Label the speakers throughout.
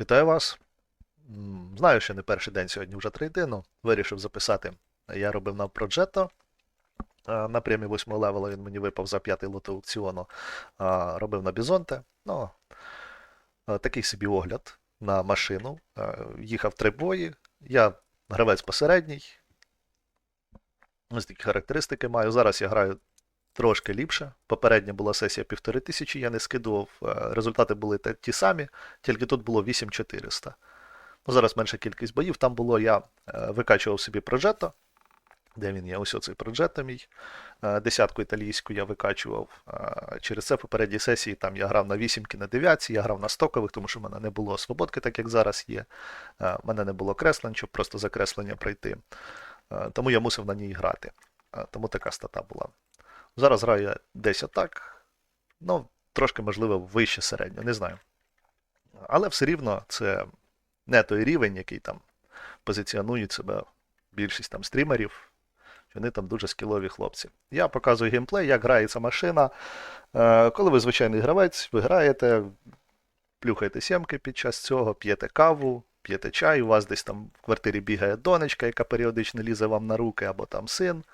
Speaker 1: Вітаю вас. Знаю, що не перший день сьогодні вже трейдину. Вирішив записати. Я робив на. Е, На премії 8 левела він мені випав за п'ятий лот аукціону. Робив на Бізонте. Ну, такий собі огляд на машину. Їхав три бої. Я гравець посередній. Ось такі характеристики маю. Зараз я граю трошки ліпше. Попередня була сесія 1500, я не скидував. Е, Результати були ті самі, тільки тут було 8400. Ну, зараз менша кількість боїв. Там було я е, викачував собі проджетто. Де він є? Ось оцей проджетто мій. Е, Десятку італійську я викачував. Через це в попередній сесії там я грав на вісімки, на дев'ятці, я грав на стокових, тому що в мене не було свободки, так як зараз є. В мене не було креслень, щоб просто за креслення пройти. Тому я мусив на ній грати. Тому така стата була. Зараз граю я десь отак. Ну, трошки, можливо, вище середньо, не знаю. Але все рівно це не той рівень, який там позиціонують себе більшість там стрімерів. Вони там дуже скілові хлопці. Я показую геймплей, як грається машина. Е, Коли ви звичайний гравець, ви граєте, плюхаєте сімки під час цього, п'єте каву, п'єте чай, у вас десь там в квартирі бігає донечка, яка періодично лізе вам на руки, або там син.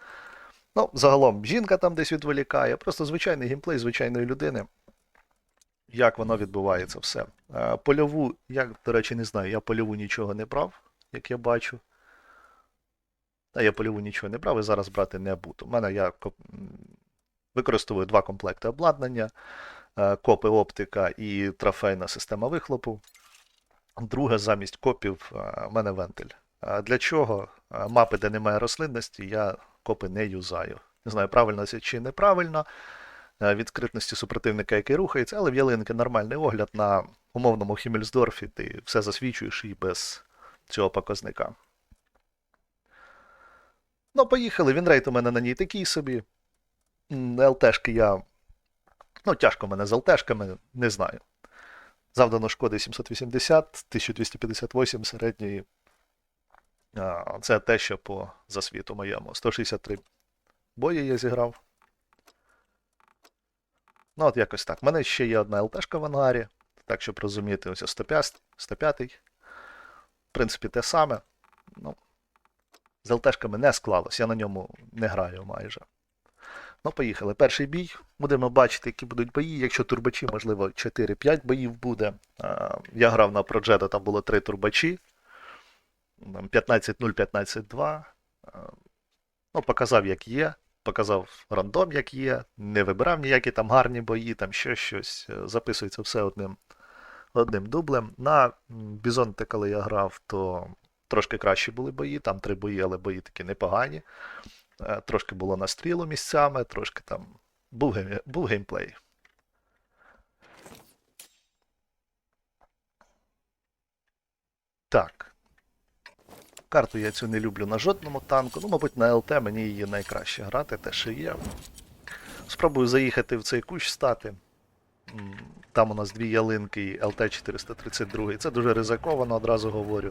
Speaker 1: Ну, загалом жінка там десь відволікає, просто звичайний геймплей звичайної людини. Як воно відбувається все. Е, Польову, я, до речі, не знаю, я польову нічого не брав, як я бачу. Та я польову нічого не брав і зараз брати не буду. У мене я використовую два комплекти обладнання: е, копи оптика і трофейна система вихлопу. Друге, замість копів, е, в мене вентиль. Для чого? Мапи, де немає рослинності, я копи не юзаю. Не знаю, правильно це чи неправильно. е, Від скритності супротивника, який рухається, але в ялинки нормальний огляд на умовному Хіммельсдорфі, ти все засвічуєш і без цього показника. Ну, поїхали. Вінрейт у мене на ній такий собі. ЛТшки я. Ну, тяжко мене з ЛТшками, не знаю. Завдано шкоди 780, 1258 середньої. Це те, що по засвіту моєму. 163 бої я зіграв. Ну, от якось так. У мене ще є одна ЛТшка в ангарі. Так, щоб розуміти, ось 105 105-й. В принципі, те саме. Ну, з ЛТшками не склалось, я на ньому не граю майже. Ну, поїхали. Перший бій. Будемо бачити, які будуть бої. Якщо турбачі, можливо, 4-5 боїв буде. Я грав на Проджеда, там було 3 турбачі. Там 15-0, 15-2. Ну, показав, як є. Показав рандом, як є. Не вибирав ніякі там гарні бої, там ще щось. Е, Записується все одним, одним дублем. На Бізонте, коли я грав, то трошки кращі були бої. Там три бої, але бої такі непогані. Е, Трошки було настрілу місцями, трошки там був, гейм- був геймплей. Так. Карту я цю не люблю на жодному танку. Ну, мабуть, на ЛТ мені її найкраще грати, те, що є. Спробую заїхати в цей кущ стати. Там у нас дві ялинки і ЛТ-432. Це дуже ризиковано, одразу говорю.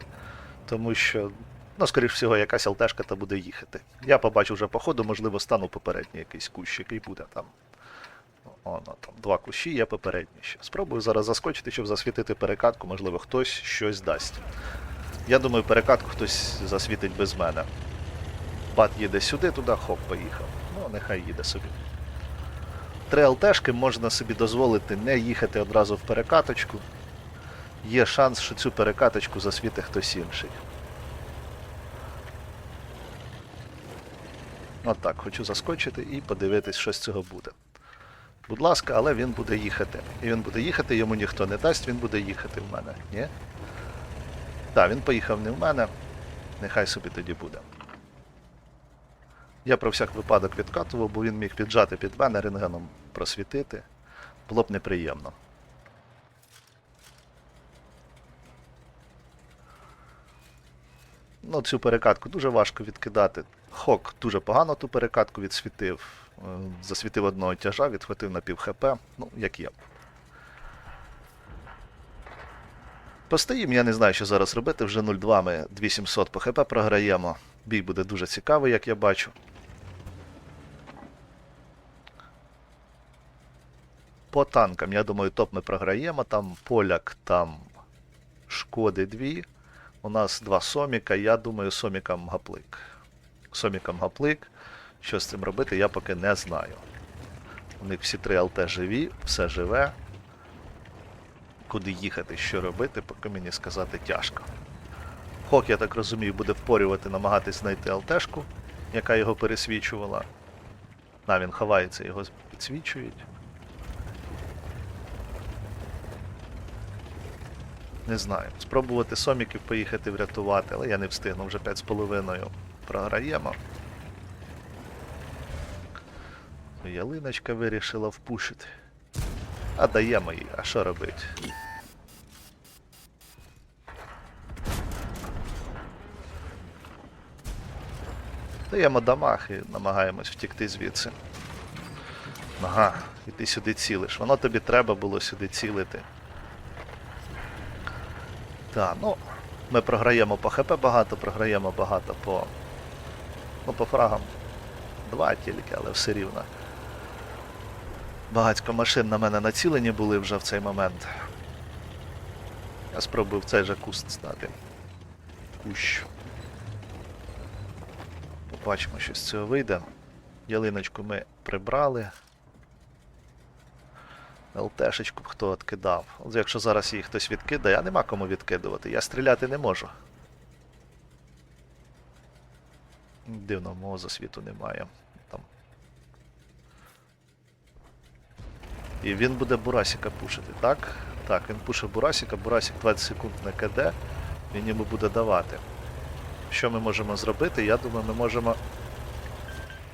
Speaker 1: Тому що, ну, скоріш всього, якась ЛТшка та буде їхати. Я побачу вже по ходу, можливо, стану попередній якийсь кущ, який буде там. Оно, там два кущі є попередні ще. Спробую зараз заскочити, щоб засвітити перекатку, можливо, хтось щось дасть. Я думаю, перекатку хтось засвітить без мене. Бат їде сюди, туди, хоп, поїхав. Ну, нехай їде собі. Три ЛТшки можна собі дозволити не їхати одразу в перекаточку. Є шанс, що цю перекаточку засвітить хтось інший. От хочу заскочити і подивитись, що з цього буде. Будь ласка, але він буде їхати. І він буде їхати, йому ніхто не дасть, він буде їхати в мене. Ні? Так, він поїхав не в мене. Нехай собі тоді буде. Я про всяк випадок відкатував, бо він міг піджати під мене рентгеном просвітити. Було б неприємно. Ну, цю перекатку дуже важко відкидати. Хок дуже погано ту перекатку відсвітив. Е, Засвітив одного тяжа, відхватив на пів хп. Ну, як є. Постоїм, я не знаю, що зараз робити. Вже 0-2 ми 2700 по хп програємо. Бій буде дуже цікавий, як я бачу. По танкам, я думаю, топ ми програємо. Там поляк, там шкоди 2. У нас два соміка, я думаю, сомікам гаплик. Сомікам гаплик. Що з цим робити, я поки не знаю. У них всі три ЛТ живі, все живе. Куди їхати, що робити, поки мені сказати тяжко. Хок, я так розумію, буде впорювати, намагатись знайти ЛТшку, яка його пересвічувала. На, він ховається, його підсвічують. Не знаю. Спробувати соміків поїхати врятувати, але я не встигну, вже 5,5 програємо. Ялиночка вирішила впушити. А даємо їй, а що робити? Даємо дамаг і намагаємось втікти звідси. Ага, і ти сюди цілиш. Воно тобі треба було сюди цілити. Так, ну, ми програємо по ХП багато, програємо багато по. Ну, по фрагам. Два тільки, але все рівно. Багатько машин на мене націлені були вже в цей момент. Я спробую в цей же куст стати. Кущ. Побачимо, що з цього вийде. Ялиночку ми прибрали. ЛТшечку б хто відкидав. От якщо зараз її хтось відкидає, а нема кому відкидувати, я стріляти не можу. Дивно, мого засвіту немає. Там. І він буде Бурасіка пушити, так? Так, він пушить Бурасіка, Бурасік 20 секунд на КД, він йому буде давати. Що ми можемо зробити? Я думаю, ми можемо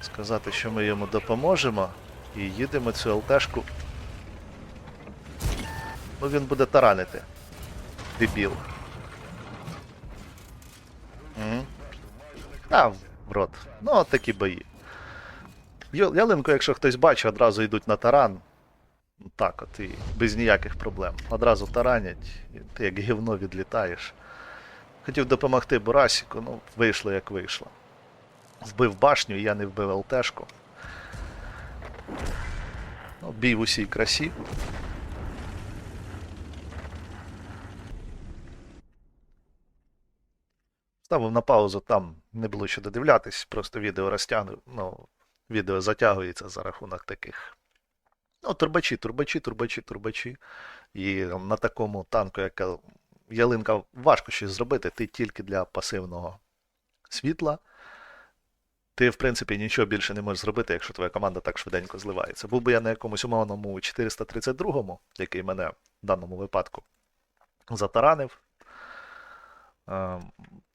Speaker 1: сказати, що ми йому допоможемо. І їдемо цю ЛТшку. Ну він буде таранити. Дебіл. Угу. А, в рот. Ну, от такі бої. Ялинку, якщо хтось бачить, одразу йдуть на таран. Так от і без ніяких проблем. Одразу таранять, і ти як гівно відлітаєш. Хотів допомогти Бурасіку, ну, вийшло як вийшло. Вбив башню, і я не вбив ЛТшку. Ну, бій в усій красі. Ставив на паузу, там не було що додивлятись, просто відео розтягну, ну, відео затягується за рахунок таких. Ну, турбачі, турбачі, турбачі, турбачі. І на такому танку, як ялинка, важко щось зробити, ти тільки для пасивного світла. Ти, в принципі, нічого більше не можеш зробити, якщо твоя команда так швиденько зливається. Був би я на якомусь умовному 432-му, який мене в даному випадку затаранив, ем,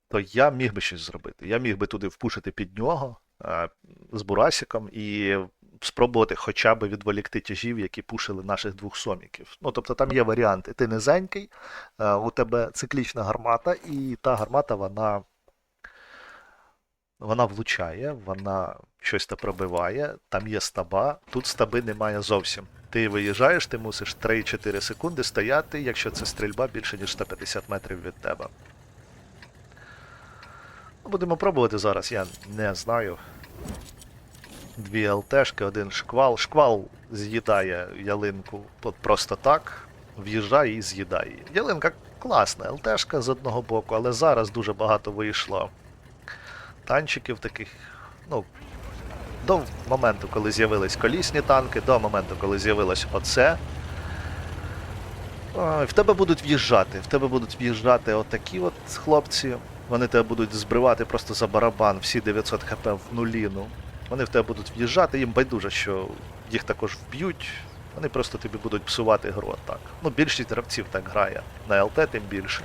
Speaker 1: то я міг би щось зробити. Я міг би туди впушити під нього е, з Бурасиком і спробувати хоча б відволікти тяжів, які пушили наших двох соміків. Ну, тобто там є варіанти. Ти низенький, е, у тебе циклічна гармата, і та гармата, вона. Вона влучає, вона щось та пробиває, там є стаба, тут стаби немає зовсім. Ти виїжджаєш, ти мусиш 3-4 секунди стояти, якщо це стрільба більше, ніж 150 метрів від тебе. Будемо пробувати зараз, я не знаю. Дві ЛТшки, один шквал. Шквал з'їдає ялинку от просто так, в'їжджає і з'їдає. Ялинка класна, ЛТшка з одного боку, але зараз дуже багато вийшло танчиків таких. Ну, до моменту, коли з'явились колісні танки, до моменту, коли з'явилось оце. В тебе будуть в'їжджати. В тебе будуть в'їжджати отакі от хлопці. Вони тебе будуть збривати просто за барабан, всі 900 хп в нуліну. Вони в тебе будуть в'їжджати, їм байдуже, що їх також вб'ють. Вони просто тобі будуть псувати гру так. Ну, більшість гравців так грає. На ЛТ тим більше.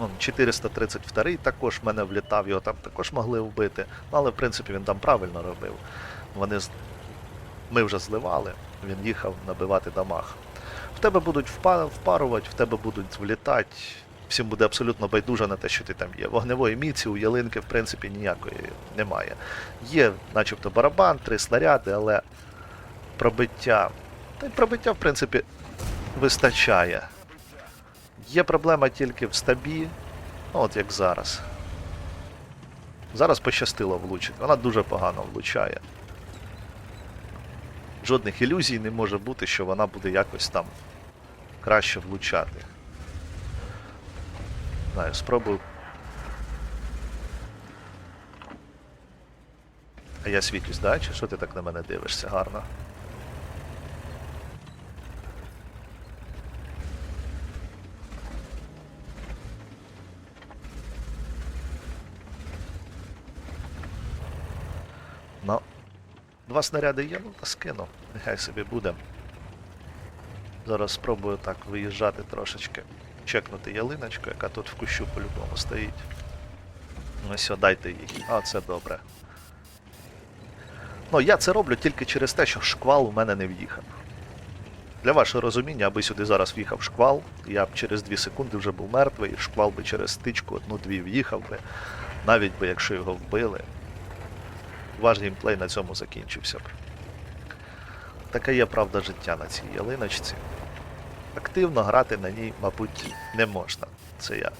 Speaker 1: Ну, 432 також в мене влітав, його там також могли вбити. Ну, але в принципі він там правильно робив. Вони. Ми вже зливали, він їхав набивати дамаг. В тебе будуть впарувати, в тебе будуть влітати. Всім буде абсолютно байдуже на те, що ти там є. Вогневої міці у ялинки, в принципі, ніякої немає. Є, начебто, барабан, три снаряди, але пробиття. Та й пробиття, в принципі, вистачає. Є проблема тільки в стабі, ну, от як зараз. Зараз пощастило влучити. Вона дуже погано влучає. Жодних ілюзій не може бути, що вона буде якось там краще влучати. Знаю, спробую. А я світюсь, да? Чи що ти так на мене дивишся? Гарно. Ну, два снаряди є, ну та скину. Нехай собі буде. Зараз спробую так виїжджати трошечки. Чекнути ялиночку, яка тут в кущу по-любому стоїть. Ну все, дайте їй. А, це добре. Ну, я це роблю тільки через те, що шквал у мене не в'їхав. Для вашого розуміння, аби сюди зараз в'їхав шквал, я б через 2 секунди вже був мертвий, і шквал би через стичку одну-дві в'їхав би, навіть би якщо його вбили. Ваш геймплей на цьому закінчився б. Така є правда життя на цій ялиночці. Активно грати на ній, мабуть, не можна. Це я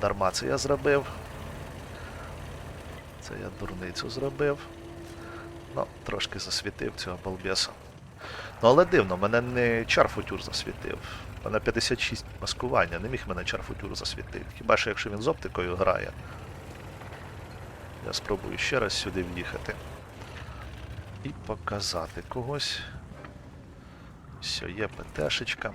Speaker 1: дарма це я зробив. Це я дурницю зробив. Ну, трошки засвітив цього балбеса. Ну, але дивно, мене не чарфутюр засвітив. Мене 56 маскування, не міг мене чарфутюр засвітити. Хіба що якщо він з оптикою грає. Я спробую ще раз сюди в'їхати. І показати когось. Все, є ПТшечка.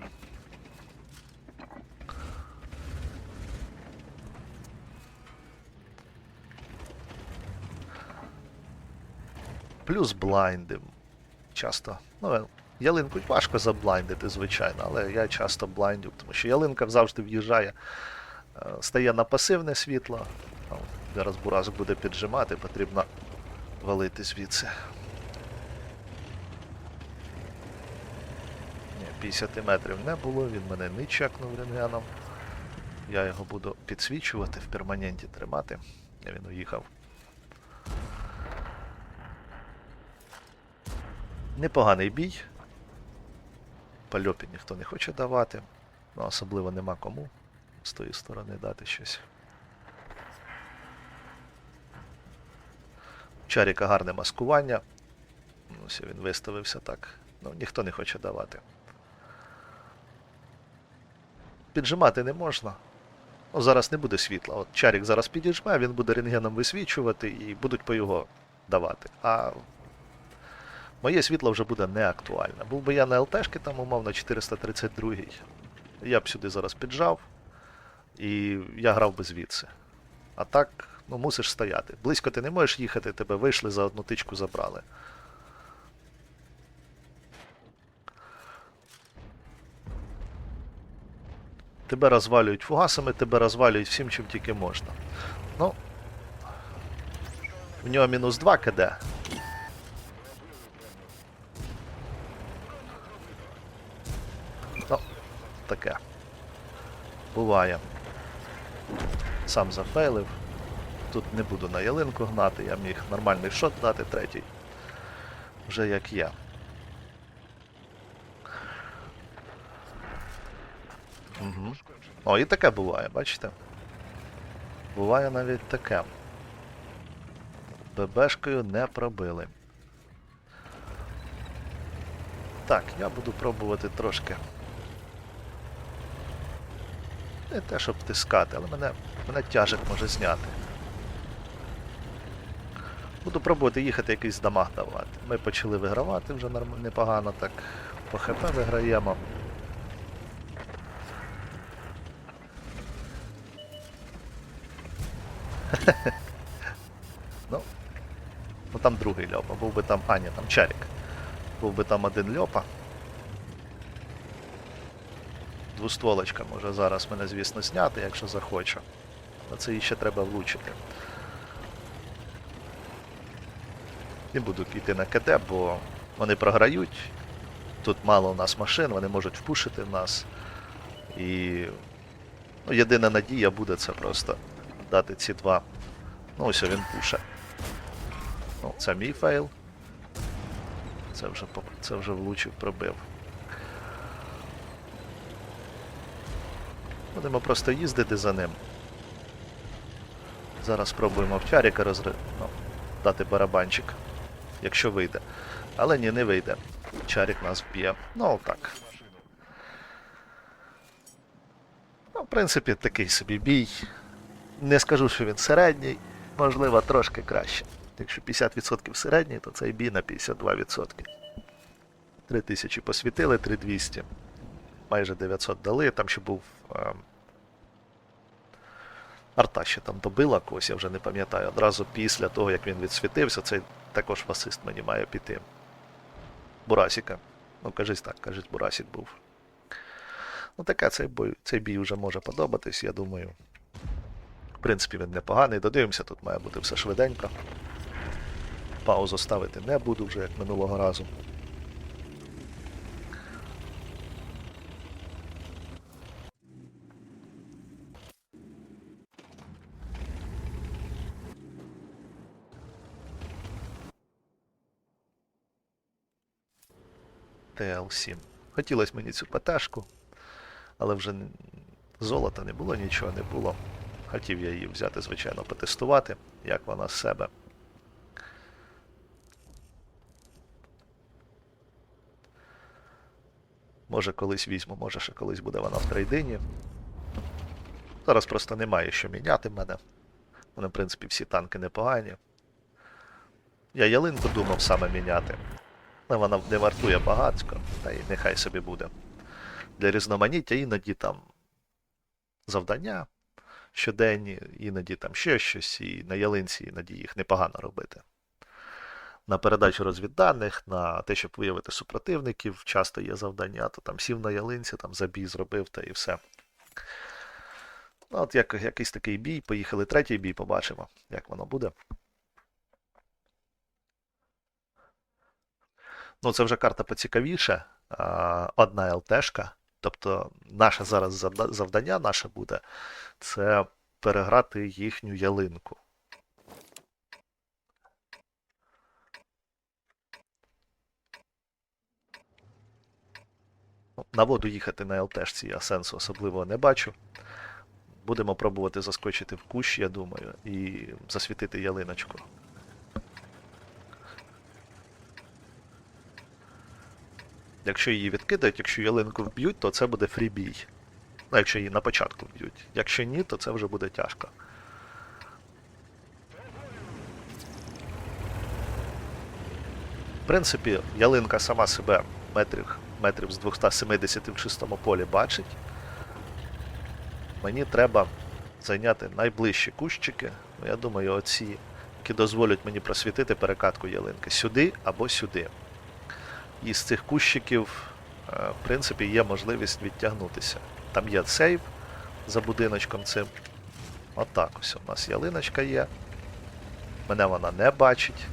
Speaker 1: Плюс блайнди. Часто. Ну, ялинку важко заблайндити, звичайно, але я часто блайндю, тому що ялинка завжди в'їжджає, е, стає на пасивне світло. Зараз буразок буде піджимати, потрібно валити звідси. Ні, 50 метрів не було, він мене не чекнув рентгеном. Я його буду підсвічувати, в перманенті тримати. Він уїхав. Непоганий бій. Пальопі ніхто не хоче давати. Ну, особливо нема кому з тої сторони дати щось. Чаріка гарне маскування. Ну, він виставився так. Ну, ніхто не хоче давати. Піджимати не можна. Ну, зараз не буде світла. От Чарік зараз підіжме, він буде рентгеном висвічувати і будуть по його давати. А моє світло вже буде не актуальне. Був би я на ЛТшки, там, умовно, 432 я б сюди зараз піджав, і я грав би звідси. А так, ну, мусиш стояти. Близько ти не можеш їхати, тебе вийшли за одну тичку забрали. Тебе розвалюють фугасами, тебе розвалюють всім, чим тільки можна. Ну. В нього мінус 2 КД. Ну, таке. Буває. Сам зафейлив. Тут не буду на ялинку гнати, я міг нормальний шот дати третій. Вже як є. Угу. О, і таке буває, бачите? Буває навіть таке. ББшкою не пробили. Так, я буду пробувати трошки. Не те, щоб тискати, але мене, мене тяжик може зняти. Буду пробувати їхати якийсь дамаг давати. Ми почали вигравати вже непогано, так по ХП виграємо. ну, ну там другий льопа, був би там. А, ні, там чарік. Був би там один льопа. Двустволочка може зараз мене, звісно, зняти, якщо захоче. Але це їй ще треба влучити. Не буду йти на КД, бо вони програють. Тут мало у нас машин, вони можуть впушити нас. І ну, єдина надія буде це просто дати ці два. Ну ось він пуше. Ну, це мій фейл. Це вже, це вже влучив, пробив. Будемо просто їздити за ним. Зараз спробуємо в чаріка розри... ну, дати барабанчик, якщо вийде. Але ні, не вийде. Чарік нас вб'є. Ну так. Ну, в принципі, такий собі бій. Не скажу, що він середній, можливо, трошки краще. Якщо 50% середній, то цей бій на 52%. 3000 посвітили, 3200. Майже 900 дали. Там ще був. Арта ще там добила когось, я вже не пам'ятаю. Одразу після того, як він відсвітився, цей також в асист мені має піти. Бурасіка. Ну, кажись так, кажись, Бурасік був. Ну, таке цей бой, цей бій вже може подобатись, я думаю. В принципі, він непоганий. Додивимося, тут має бути все швиденько. Паузу ставити не буду вже, як минулого разу. ТЛ-7. Хотілося мені цю ПТшку, але вже золота не було, нічого не було. Хотів я її взяти, звичайно, потестувати, як вона з себе. Може колись візьму, може ще колись буде вона в трейдині. Зараз просто немає що міняти мене. Вони, в принципі, всі танки непогані. Я ялинку думав саме міняти. Але вона не вартує багатько, та й нехай собі буде. Для різноманіття іноді там завдання щоденні, іноді там ще щось, і на ялинці іноді їх непогано робити. На передачу розвідданих, на те, щоб виявити супротивників, часто є завдання, то там сів на ялинці, там забій зробив та і все. Ну, от як, якийсь такий бій, поїхали третій бій, побачимо, як воно буде. Ну, це вже карта поцікавіше. Одна ЛТшка. Тобто, наше зараз завдання наше буде це переграти їхню ялинку. Ну, На воду їхати на ЛТшці я сенсу особливо не бачу. Будемо пробувати заскочити в кущ, я думаю, і засвітити ялиночку. Якщо її відкидають, якщо ялинку вб'ють, то це буде фрібій. Ну, якщо її на початку вб'ють. Якщо ні, то це вже буде тяжко. В принципі, ялинка сама себе метрів, метрів з 270 в чистому полі бачить. Мені треба зайняти найближчі кущики. Ну, я думаю, оці, які дозволять мені просвітити перекатку ялинки сюди або сюди. І з цих кущиків, е, в принципі, є можливість відтягнутися. Там є сейв за будиночком цим. Отак ось у нас ялиночка є. Мене вона не бачить.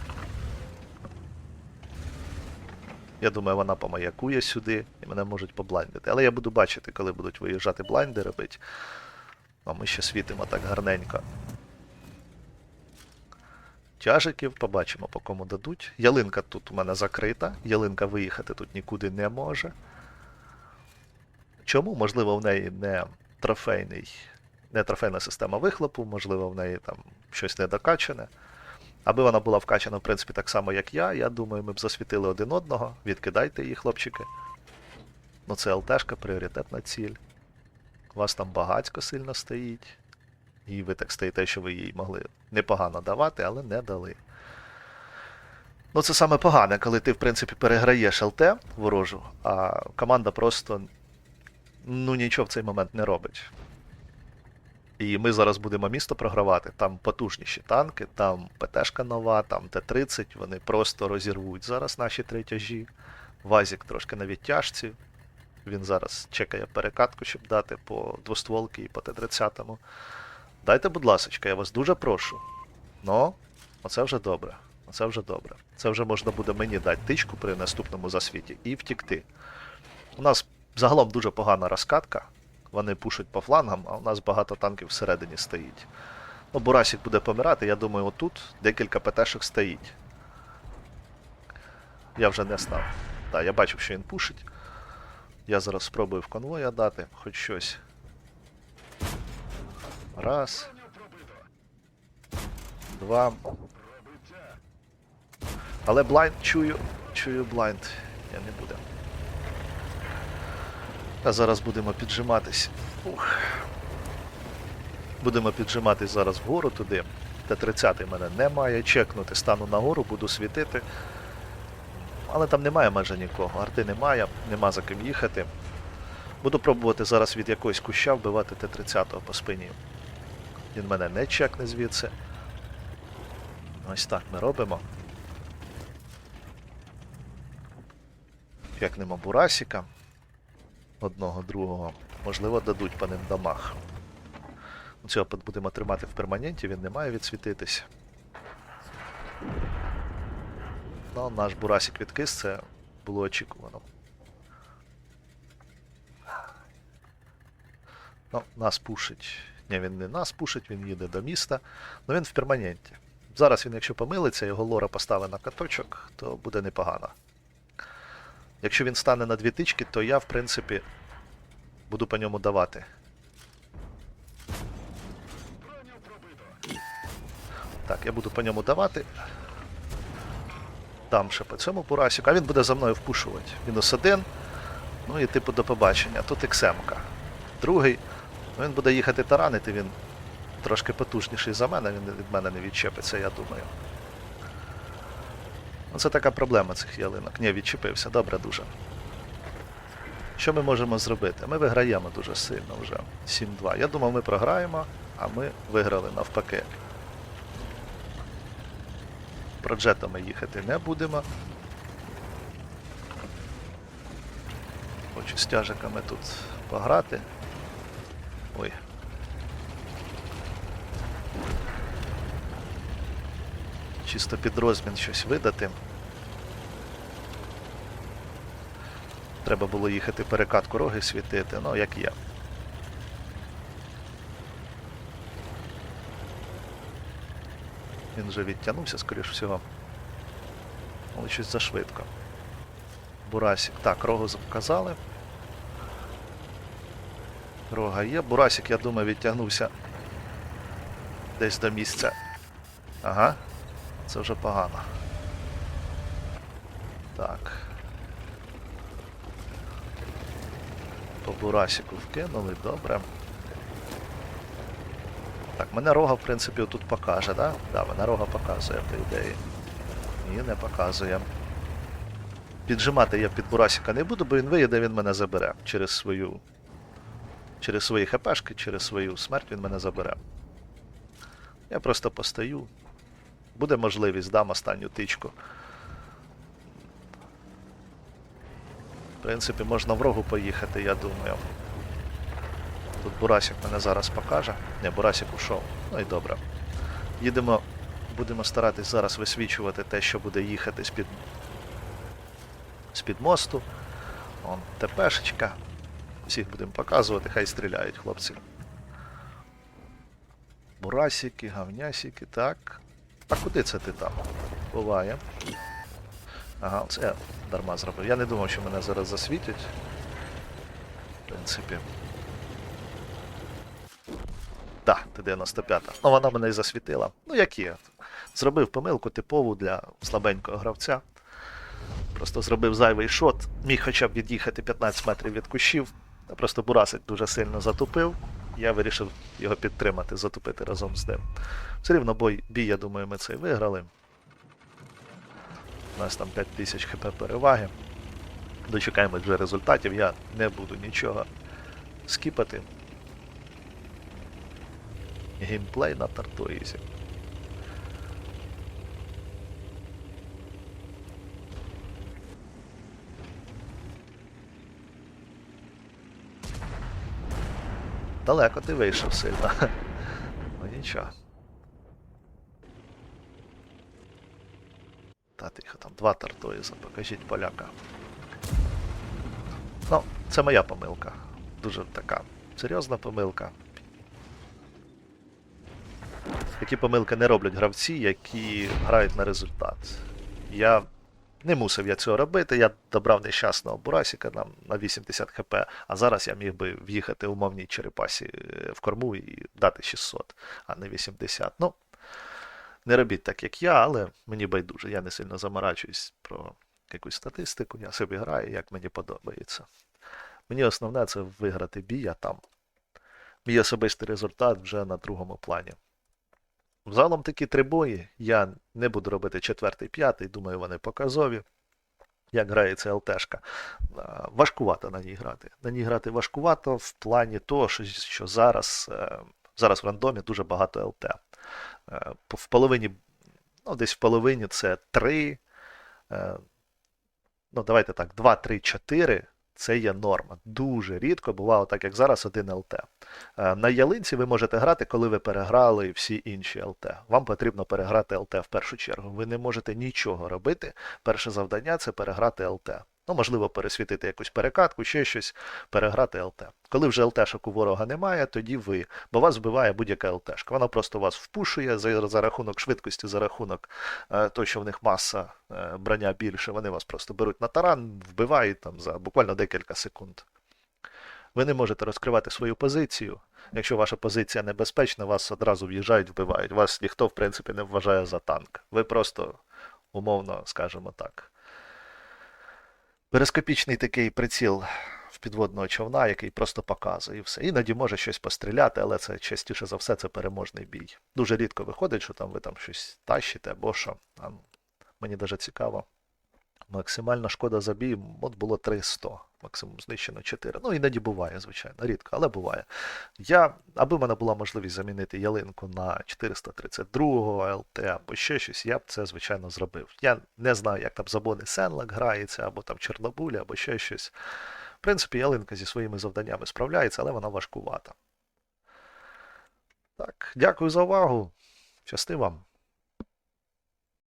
Speaker 1: Я думаю, вона помаякує сюди і мене можуть поблайндити. Але я буду бачити, коли будуть виїжджати блайнди робити. А ми ще світимо так гарненько. Тяжиків, побачимо, по кому дадуть. Ялинка тут у мене закрита. Ялинка виїхати тут нікуди не може. Чому? Можливо, в неї не трофейний, не трофейна система вихлопу, можливо, в неї там щось недокачане. Аби вона була вкачана, в принципі, так само, як я, я думаю, ми б засвітили один одного. Відкидайте її, хлопчики. Ну, це ЛТшка, пріоритетна ціль. У вас там багацько сильно стоїть. І ви так стоїте, що ви їй могли непогано давати, але не дали. Ну, це саме погане, коли ти, в принципі, переграєш ЛТ ворожу, а команда просто ну, нічого в цей момент не робить. І ми зараз будемо місто програвати. Там потужніші танки, там ПТшка нова, там Т-30, вони просто розірвуть зараз наші третяжі. Вазік трошки на відтяжці. Він зараз чекає перекатку, щоб дати по двостволки і по Т-30. Дайте, будь ласка, я вас дуже прошу. Ну, оце вже добре. Оце вже добре. Це вже можна буде мені дати тичку при наступному засвіті і втікти. У нас загалом дуже погана розкатка. Вони пушать по флангам, а у нас багато танків всередині стоїть. Ну, Бурасік буде помирати, я думаю, отут декілька ПТшок стоїть. Я вже не став. Так, я бачив, що він пушить. Я зараз спробую в конвоя дати, хоч щось. Раз. Два. Але блайнд чую. Чую блайнд. Я не буде. А зараз будемо піджиматись. Ух. Будемо піджиматись зараз вгору туди. Т-30 мене немає. Чекнути, стану нагору, буду світити. Але там немає майже нікого. Арти немає, нема за ким їхати. Буду пробувати зараз від якогось куща вбивати Т-30 по спині. Він мене не чекне звідси. Ось так ми робимо. Чекнемо Бурасіка. Одного, другого. Можливо, дадуть по ним дамаг. Цього будемо тримати в перманенті, він не має відсвітитись. Ну, наш Бурасік відкис, це було очікувано. Ну, нас пушить. Ні, він не нас пушить, він їде до міста. Ну він в перманенті. Зараз він, якщо помилиться, його лора поставить на каточок, то буде непогано. Якщо він стане на дві тички, то я, в принципі, буду по ньому давати. Так, я буду по ньому давати. Дам ще по цьому Бурасіку, а він буде за мною впушувати. Мінус один. Ну і типу до побачення. Тут XM-ка. Другий. Він буде їхати таранити, він трошки потужніший за мене, він від мене не відчепиться, я думаю. Ну, це така проблема цих ялинок. Ні, відчепився, добре дуже. Що ми можемо зробити? Ми виграємо дуже сильно вже. 7-2. Я думав, ми програємо, а ми виграли навпаки. Проджетами їхати не будемо. Хочу з тяжиками тут пограти. Ой. Чисто під розмін щось видати. Треба було їхати перекатку роги світити, ну як є. Він вже відтягнувся, скоріш всього. Але щось зашвидко. Бурасік. Так, рогу показали. Рога є. Бурасік, я думаю, відтягнувся десь до місця. Ага. Це вже погано. Так. По Бурасіку вкинули, добре. Так, мене рога, в принципі, тут покаже, да? Да, мене рога показує, по ідеї. Ні, не показує. Піджимати я під Бурасіка не буду, бо він виїде, він мене забере через свою. Через свої хпшки, через свою смерть він мене забере. Я просто постою. Буде можливість, дам останню тичку. В принципі, можна в рогу поїхати, я думаю. Тут Бурасік мене зараз покаже. Не, Бурасік ушов. Ну і добре. Їдемо, будемо старатись зараз висвічувати те, що буде їхати з-під з-під мосту. Вон ТПшечка. Всіх будемо показувати, хай стріляють хлопці. Бурасіки, гавнясіки, так. А куди це ти там? Буває. Ага, це дарма зробив. Я не думав, що мене зараз засвітять. В принципі. Так, да, Т-95. Ну, вона мене і засвітила. Ну, як є. Зробив помилку типову для слабенького гравця. Просто зробив зайвий шот. Міг хоча б від'їхати 15 метрів від кущів. Просто Бурасик дуже сильно затупив. Я вирішив його підтримати, затупити разом з ним. Все рівно бой, бій, я думаю, ми цей виграли. У нас там 5000 хп переваги. Дочекаємо вже результатів, я не буду нічого скіпати. Геймплей на Тартоїзі. Далеко ти вийшов сильно. Ну нічого. Та тихо, там два тартоїза, покажіть поляка. Ну, це моя помилка. Дуже така серйозна помилка. Такі помилки не роблять гравці, які грають на результат. Я не мусив я цього робити, я добрав нещасного Бурасіка нам на 80 хп, а зараз я міг би в'їхати умовній черепасі е, в корму і дати 600, а не 80. Ну, не робіть так, як я, але мені байдуже. Я не сильно заморачуюсь про якусь статистику, я собі граю, як мені подобається. Мені основне це виграти бій, а там Мій особистий результат вже на другому плані. Взагалом такі три бої. Я не буду робити четвертий, п'ятий, думаю, вони показові. Як грається ЛТшка. Важкувато на ній грати. На ній грати важкувато в плані того, що, що зараз, е, зараз в рандомі дуже багато ЛТ. Е, В половині, ну, десь в половині це 3, е, ну, давайте так, 2, 3, 4 це є норма. Дуже рідко бувало так, як зараз, один ЛТ. Е, На ялинці ви можете грати, коли ви переграли всі інші ЛТ. Вам потрібно переграти ЛТ в першу чергу. Ви не можете нічого робити. Перше завдання це переграти ЛТ. Ну, можливо, пересвітити якусь перекатку, ще щось, переграти ЛТ. Коли вже ЛТшок у ворога немає, тоді ви, бо вас вбиває будь-яка ЛТшка. Вона просто вас впушує за, за рахунок швидкості, за рахунок е, того, що в них маса е, броня більше, вони вас просто беруть на таран, вбивають там за буквально декілька секунд. Ви не можете розкривати свою позицію. Якщо ваша позиція небезпечна, вас одразу в'їжджають, вбивають. Вас ніхто, в принципі, не вважає за танк. Ви просто, умовно, скажімо так, перископічний такий приціл в підводного човна, який просто показує все. Іноді може щось постріляти, але це частіше за все це переможний бій. Дуже рідко виходить, що там ви там щось тащите або що. А, мені дуже цікаво. Максимальна шкода за бій от було 300, максимум знищено 4. Ну, іноді буває, звичайно, рідко, але буває. Я, аби в мене була можливість замінити ялинку на 432 ЛТ або ще щось, я б це, звичайно, зробив. Я не знаю, як там забони Сенлак грається, або там Чорнобуля, або ще щось. В принципі, ялинка зі своїми завданнями справляється, але вона важкувата. Так, дякую за увагу. Щасти вам.